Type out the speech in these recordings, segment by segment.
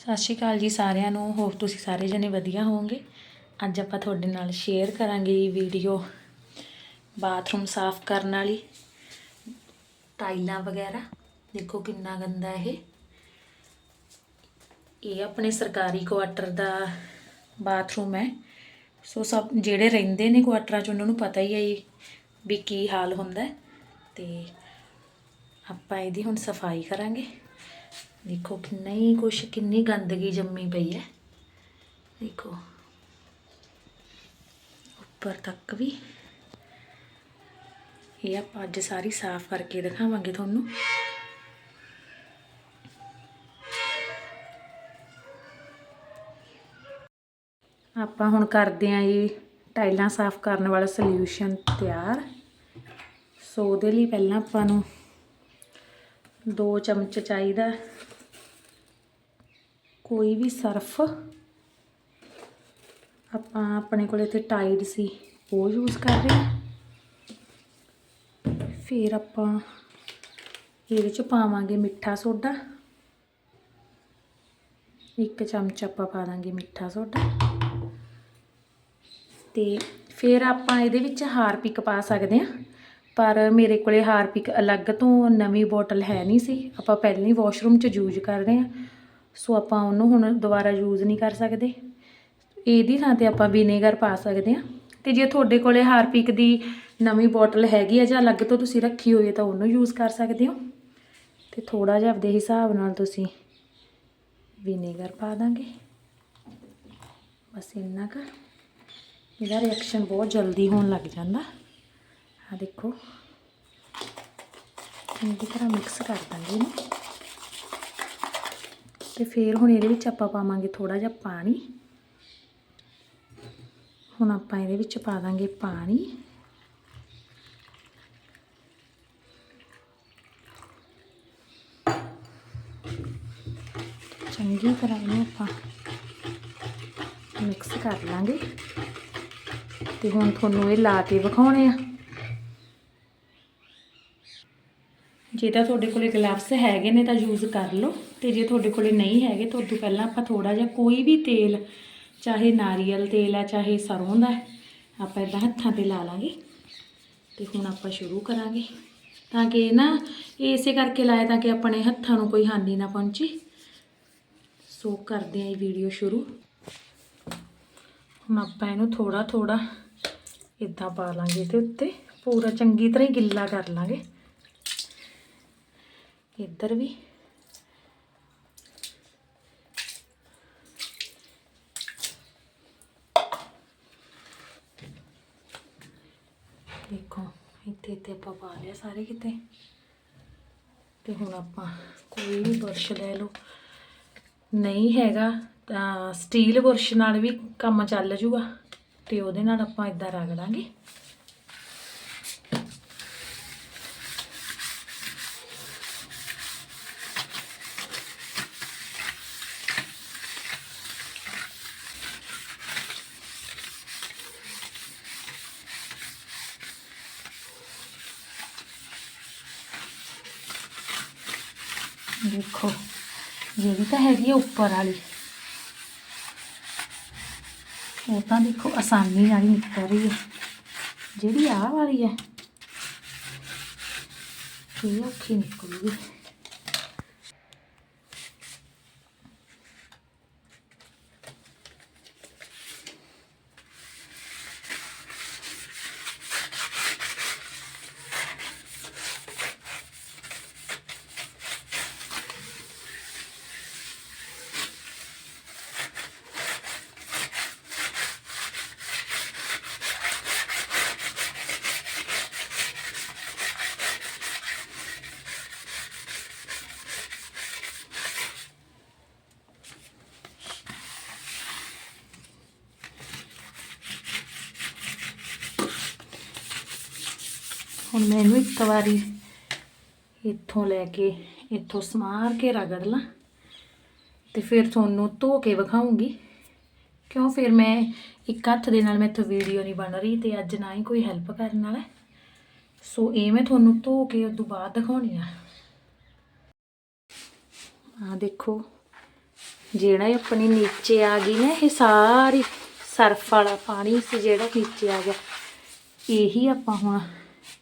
ਸਤਿ ਸ਼੍ਰੀ ਅਕਾਲ ਜੀ ਸਾਰਿਆਂ ਨੂੰ ਹੋਪ ਤੁਸੀਂ ਸਾਰੇ ਜਣੇ ਵਧੀਆ ਹੋਵੋਗੇ? ਅੱਜ ਆਪਾਂ ਤੁਹਾਡੇ ਨਾਲ ਸ਼ੇਅਰ ਕਰਾਂਗੇ ਵੀਡੀਓ ਬਾਥਰੂਮ ਸਾਫ਼ ਕਰਨ ਵਾਲੀ। ਟਾਈਲਾਂ ਵਗੈਰਾ, ਦੇਖੋ ਕਿੰਨਾ ਗੰਦਾ ਇਹ। ਇਹ ਆਪਣੇ ਸਰਕਾਰੀ ਕੁਆਟਰ ਦਾ ਬਾਥਰੂਮ ਹੈ। ਸੋ ਸਭ ਜਿਹੜੇ ਰਹਿੰਦੇ ਨੇ ਕੁਆਟਰਾਂ 'ਚ, ਉਹਨਾਂ ਨੂੰ ਪਤਾ ਹੀ ਹੈ ਵੀ ਕੀ ਹਾਲ ਹੁੰਦਾ ਹੈ। ਤੇ ਆਪਾਂ ਇਹਦੀ ਹੁਣ ਸਫ਼ਾਈ ਕਰਾਂਗੇ। ਦੇਖੋ ਕਿੰਨਾ ਹੀ ਕੁਛ, ਕਿੰਨੀ ਗੰਦਗੀ ਜੰਮੀ ਪਈ ਹੈ। ਦੇਖੋ, ਉੱਪਰ ਤੱਕ ਵੀ। ਇਹ ਆਪਾਂ ਅੱਜ ਸਾਰੀ ਸਾਫ਼ ਕਰਕੇ ਦਿਖਾਵਾਂਗੇ ਤੁਹਾਨੂੰ। ਆਪਾਂ ਹੁਣ ਕਰਦੇ ਆਂ ਜੀ, ਟਾਈਲਾਂ ਸਾਫ਼ ਕਰਨ ਵਾਲਾ ਸੋਲਿਊਸ਼ਨ ਤਿਆਰ। ਸੋ ਉਹਦੇ ਲਈ ਪਹਿਲਾਂ ਆਪਾਂ ਨੂੰ ਦੋ ਚਮਚ ਚਾਹੀਦਾ ਕੋਈ ਵੀ ਸਰਫ ਆਪਾਂ ਆਪਣੇ ਕੋਲ ਇੱਥੇ ਟਾਈਡ ਸੀ, ਉਹ ਯੂਜ਼ ਕਰ ਰਹੇ ਹਾਂ। ਫਿਰ ਆਪਾਂ ਇਹਦੇ ਚ ਪਾਵਾਂਗੇ ਮਿੱਠਾ ਸੋਡਾ। ਇੱਕ ਚਮਚ ਆਪਾਂ ਪਾ ਦਾਂਗੇ ਮਿੱਠਾ ਸੋਡਾ। ਤੇ ਫਿਰ ਆਪਾਂ ਇਹਦੇ ਵਿੱਚ ਹਾਰਪਿਕ ਪਾ ਸਕਦੇ ਹਾਂ। ਪਰ ਮੇਰੇ ਕੋਲੇ ਹਾਰਪਿਕ ਅਲੱਗ ਤੋਂ ਨਵੀਂ ਬੋਟਲ ਹੈ ਨਹੀਂ ਸੀ। ਆਪਾਂ ਪਹਿਲਾਂ ਹੀ ਵਾਸ਼ਰੂਮ 'ਚ ਯੂਜ਼ ਕਰ ਰਹੇ ਹਾਂ। ਸੋ ਆਪਾਂ ਉਹਨੂੰ ਹੁਣ ਦੁਬਾਰਾ ਯੂਜ਼ ਨਹੀਂ ਕਰ ਸਕਦੇ। ਇਹਦੀ ਥਾਂ ਤੇ ਆਪਾਂ ਵਿਨੇਗਰ ਪਾ ਸਕਦੇ ਹਾਂ। ਤੇ ਜੇ ਤੁਹਾਡੇ ਕੋਲੇ ਹਾਰਪਿਕ ਦੀ ਨਵੀਂ ਬੋਟਲ ਹੈਗੀ ਆ ਜਾਂ ਅਲੱਗ ਤੋਂ ਤੁਸੀਂ ਰੱਖੀ ਹੋਈ ਹੈ ਤਾਂ ਉਹਨੂੰ ਯੂਜ਼ ਕਰ ਸਕਦੇ ਹੋ। ਤੇ ਥੋੜਾ ਜਿਹਾ ਆਪਦੇ ਹਿਸਾਬ ਨਾਲ ਤੁਸੀਂ ਵਿਨੇਗਰ ਪਾ ਦਾਂਗੇ। ਬਸ ਇੰਨਾ ਕੁ। ਇਹਦਾ ਰਿਐਕਸ਼ਨ ਬਹੁਤ ਜਲਦੀ ਹੋਣ ਲੱਗ ਜਾਂਦਾ। ਆ ਦੇਖੋ। ਚੰਗੀ ਤਰ੍ਹਾਂ ਮਿਕਸ ਕਰ ਦਾਂਗੇ ਇਹਨੂੰ। ਤੇ ਫਿਰ ਹੁਣ ਇਹਦੇ ਵਿੱਚ ਆਪਾਂ ਪਾਵਾਂਗੇ ਥੋੜਾ ਜਿਹਾ ਪਾਣੀ। ਹੁਣ ਆਪਾਂ ਇਹਦੇ ਵਿੱਚ ਪਾ ਦਾਂਗੇ ਪਾਣੀ। ਚੰਗੀ ਤਰ੍ਹਾਂ ਇਹਨੂੰ ਆਪਾਂ ਮਿਕਸ ਕਰ ਲਾਂਗੇ। ਤੇ ਹੁਣ ਤੁਹਾਨੂੰ ਇਹ ਲਾ ਕੇ ਵਿਖਾਉਣੇ ਆ। ਜੇ ਤਾਂ ਤੁਹਾਡੇ ਕੋਲੇ ਗਲਵਸ ਹੈਗੇ ਨੇ ਤਾਂ ਯੂਜ਼ ਕਰ ਲਓ, ਤੇ ਜੇ ਤੁਹਾਡੇ ਕੋਲੇ ਨਹੀਂ ਹੈਗੇ ਤਾਂ ਉਦੋਂ ਪਹਿਲਾਂ ਆਪਾਂ ਥੋੜਾ ਜਿਹਾ ਕੋਈ ਵੀ ਤੇਲ, ਚਾਹੇ ਨਾਰੀਅਲ ਤੇਲ ਆ ਚਾਹੇ ਸਰੋਂ ਦਾ ਆਪਾਂ ਇਦਾਂ ਹੱਥਾਂ ਤੇ ਲਾ ਲਾਂਗੇ ਤੇ ਹੁਣ ਆਪਾਂ ਸ਼ੁਰੂ ਕਰਾਂਗੇ। ਤਾਂ ਕਿ ਨਾ ਇਹ ਇਸੇ ਕਰਕੇ ਲਾਇਆ ਤਾਂ ਕਿ ਆਪਣੇ ਹੱਥਾਂ ਨੂੰ ਕੋਈ ਹਾਨੀ ਨਾ ਪਹੁੰਚੇ। ਸੋ ਕਰਦੇ ਆਂ ਇਹ ਵੀਡੀਓ ਸ਼ੁਰੂ। ਹੁਣ ਆਪਾਂ ਇਹਨੂੰ ਥੋੜਾ ਥੋੜਾ ਇਦਾਂ ਪਾ ਲਾਂਗੇ ਤੇ ਉੱਤੇ। ਪੂਰਾ ਚੰਗੀ ਤਰ੍ਹਾਂ ਹੀ ਗਿੱਲਾ ਕਰ ਲਾਂਗੇ। ਇੱਧਰ ਵੀ। ਦੇਖੋ, ਇੱਥੇ ਇੱਥੇ ਆਪਾਂ ਪਾ ਲਿਆ ਸਾਰੇ ਕਿਤੇ। ਤੇ ਹੁਣ ਆਪਾਂ ਕੋਈ ਵੀ ਬੁਰਸ਼ ਲੈ ਲਓ। ਨਹੀਂ ਹੈਗਾ ਤਾਂ ਸਟੀਲ ਬੁਰਸ਼ ਨਾਲ ਵੀ ਕੰਮ ਚੱਲ ਜੂਗਾ। ਤੇ ਉਹਦੇ ਨਾਲ ਆਪਾਂ ਇਦਾਂ ਰਗੜਾਂਗੇ ਦੇਖੋ, ਜਿਹੜੀ ਤਾਂ ਹੈਗੀ ਆ ਉੱਪਰ ਵਾਲੀ। ਉਹ ਤਾਂ ਦੇਖੋ ਆਸਾਨੀ ਨਾਲ ਹੀ ਨਿਕਲ ਰਹੀ ਹੈ ਜਿਹੜੀ ਆਹ ਵਾਲੀ ਹੈ ਇਹ ਔਖੀ ਨਿਕਲੂਗੀ ਹੁਣ ਮੈਨੂੰ ਇੱਕ ਵਾਰੀ ਇੱਥੋਂ ਲੈ ਕੇ, ਇੱਥੋਂ ਸਮਾਰ ਕੇ ਰਗੜ ਲਾਂ ਤੇ ਫਿਰ ਤੁਹਾਨੂੰ ਧੋ ਕੇ ਵਿਖਾਉਂਗੀ। ਕਿਉਂ? ਫਿਰ ਮੈਂ ਇੱਕ ਹੱਥ ਦੇ ਨਾਲ ਮੈਥੋਂ ਵੀਡੀਓ ਨਹੀਂ ਬਣ ਰਹੀ ਤੇ ਅੱਜ ਨਾ ਹੀ ਕੋਈ ਹੈਲਪ ਕਰਨ ਵਾਲਾ। ਸੋ ਇਹ ਮੈਂ ਤੁਹਾਨੂੰ ਧੋ ਕੇ ਉਦੋਂ ਬਾਅਦ ਦਿਖਾਉਣੀ ਆ। ਆ ਦੇਖੋ, ਜਿਹੜਾ ਆਪਣੀ ਨੀਚੇ ਆ ਗਈ ਨਾ, ਇਹ ਸਾਰੀ ਸਰਫ ਵਾਲਾ ਪਾਣੀ ਸੀ ਜਿਹੜਾ ਨੀਚੇ ਆ ਗਿਆ। ਇਹੀ ਆਪਾਂ ਹੁਣ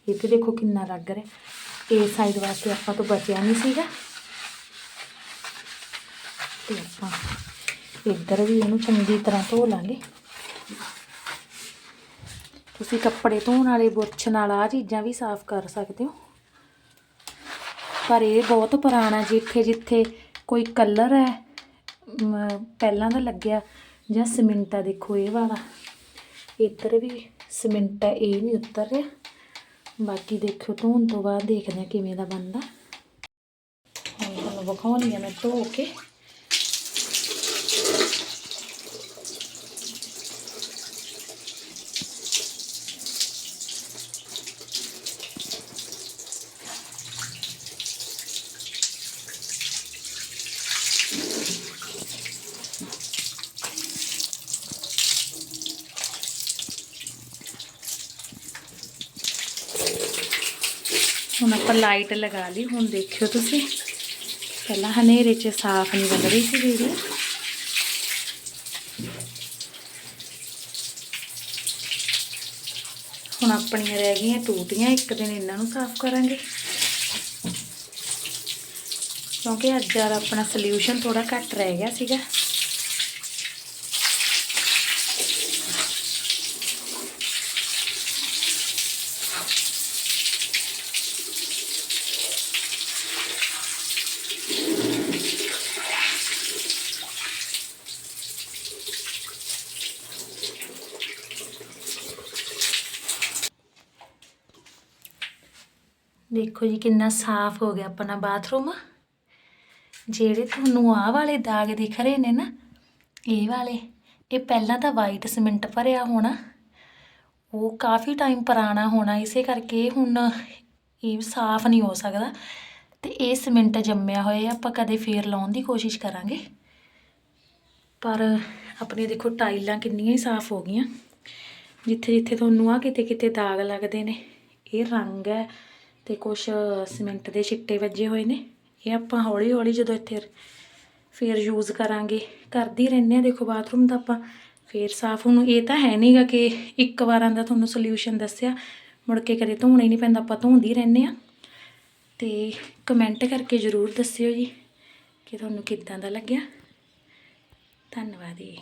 ਇਹ ਤੇ ਦੇਖੋ ਕਿੰਨਾ ਲੱਗ ਰਿਹਾ। ਇਹ ਸਾਈਡ ਵਾਸਤੇ ਆਪਾਂ ਤੋਂ ਬਚਿਆ ਨਹੀਂ ਸੀਗਾ। ਤੇ ਆਪਾਂ ਇੱਧਰ ਵੀ ਇਹਨੂੰ ਚੰਗੀ ਤਰ੍ਹਾਂ ਧੋ ਲਾਂਗੇ। ਤੁਸੀਂ ਕੱਪੜੇ ਧੋਣ ਵਾਲੇ ਬੁਰਸ਼ ਨਾਲ ਆ ਚੀਜ਼ਾਂ ਵੀ ਸਾਫ਼ ਕਰ ਸਕਦੇ ਹੋ। ਪਰ ਇਹ ਬਹੁਤ ਪੁਰਾਣਾ ਜਿੱਥੇ ਜਿੱਥੇ ਕੋਈ ਕਲਰ ਹੈ ਪਹਿਲਾਂ ਦਾ ਲੱਗਿਆ ਜਾਂ ਸੀਮਿੰਟ ਆ ਦੇਖੋ ਇਹ ਵਾਲਾ। ਇੱਧਰ ਵੀ ਸੀਮਿੰਟ ਹੈ ਇਹ ਨਹੀਂ ਉਤਰ ਰਿਹਾ। ਬਾਕੀ ਦੇਖੋ ਧੋਣ ਤੋਂ ਬਾਅਦ ਦੇਖਦੇ ਹਾਂ ਕਿਵੇਂ ਦਾ ਬਣਦਾ। ਹੁਣ ਤੁਹਾਨੂੰ ਵਿਖਾਉਣੀ ਆ ਮੈਂ ਧੋ ਕੇ। ਹੁਣ ਆਪਾਂ ਲਾਈਟ ਲਗਾ ਲਈ, ਹੁਣ ਦੇਖਿਓ ਤੁਸੀਂ। ਪਹਿਲਾਂ ਹਨੇਰੇ 'ਚ ਸਾਫ਼ ਨਹੀਂ ਬਣ ਰਹੀ ਸੀ ਵੀਡੀਓ ਹੁਣ ਆਪਣੀਆਂ ਰਹਿ ਗਈਆਂ ਟੂਟੀਆਂ, ਇੱਕ ਦਿਨ ਇਹਨਾਂ ਨੂੰ ਸਾਫ਼ ਕਰਾਂਗੇ। ਕਿਉਂਕਿ ਅੱਜ ਯਾਰ ਆਪਣਾ ਸੋਲੂਸ਼ਨ ਥੋੜਾ ਘੱਟ ਰਹਿ ਗਿਆ ਸੀਗਾ। ਦੇਖੋ ਜੀ ਕਿੰਨਾ ਸਾਫ਼ ਹੋ ਗਿਆ ਆਪਣਾ ਬਾਥਰੂਮ। ਜਿਹੜੇ ਤੁਹਾਨੂੰ ਆਹ ਵਾਲੇ ਦਾਗ ਦਿਖ ਰਹੇ ਨੇ ਨਾ, ਇਹ ਵਾਲੇ, ਇਹ ਪਹਿਲਾਂ ਤਾਂ ਵਾਈਟ ਸੀਮੈਂਟ ਭਰਿਆ ਹੋਣਾ। ਉਹ ਕਾਫੀ ਟਾਈਮ ਪੁਰਾਣਾ ਹੋਣਾ, ਇਸੇ ਕਰਕੇ ਹੁਣ ਇਹ ਸਾਫ਼ ਨਹੀਂ ਹੋ ਸਕਦਾ। ਤੇ ਇਹ ਸੀਮੈਂਟ ਜੰਮਿਆ ਹੋਇਆ, ਆਪਾਂ ਕਦੇ ਫੇਰ ਲਾਉਣ ਦੀ ਕੋਸ਼ਿਸ਼ ਕਰਾਂਗੇ। ਪਰ ਆਪਣੀਆਂ ਦੇਖੋ ਟਾਈਲਾਂ ਕਿੰਨੀਆਂ ਹੀ ਸਾਫ਼ ਹੋ ਗਈਆਂ। ਜਿੱਥੇ ਜਿੱਥੇ ਤੁਹਾਨੂੰ ਆ ਕਿਤੇ ਕਿਤੇ ਦਾਗ ਲੱਗਦੇ ਨੇ, ਇਹ ਰੰਗ ਹੈ। ਤੇ ਕੁਝ ਸੀਮੈਂਟ ਦੇ ਛਿੱਟੇ ਵੱਜੇ ਹੋਏ ਨੇ। ਇਹ ਆਪਾਂ ਹੌਲੀ ਹੌਲੀ ਜਦੋਂ ਇੱਥੇ ਫੇਰ ਯੂਜ਼ ਕਰਾਂਗੇ। ਕਰਦੀ ਰਹਿੰਦੇ ਆ ਦੇਖੋ ਬਾਥਰੂਮ ਦਾ ਆਪਾਂ ਫੇਰ ਸਾਫ਼ ਹੁਣ ਇਹ ਤਾਂ ਹੈ ਨਹੀਂਗਾ ਕਿ ਇੱਕ ਵਾਰਾਂ ਦਾ ਤੁਹਾਨੂੰ ਸੋਲੂਸ਼ਨ ਦੱਸਿਆ। ਮੁੜ ਕੇ ਕਦੇ ਧੋਣਾ ਹੀ ਨਹੀਂ ਪੈਂਦਾ, ਆਪਾਂ ਧੋਂਦੀ ਰਹਿੰਦੇ ਆ ਤੇ ਕਮੈਂਟ ਕਰਕੇ ਜ਼ਰੂਰ ਦੱਸਿਓ ਜੀ ਕਿ ਤੁਹਾਨੂੰ ਕਿੱਦਾਂ ਦਾ ਲੱਗਿਆ। ਧੰਨਵਾਦ ਜੀ।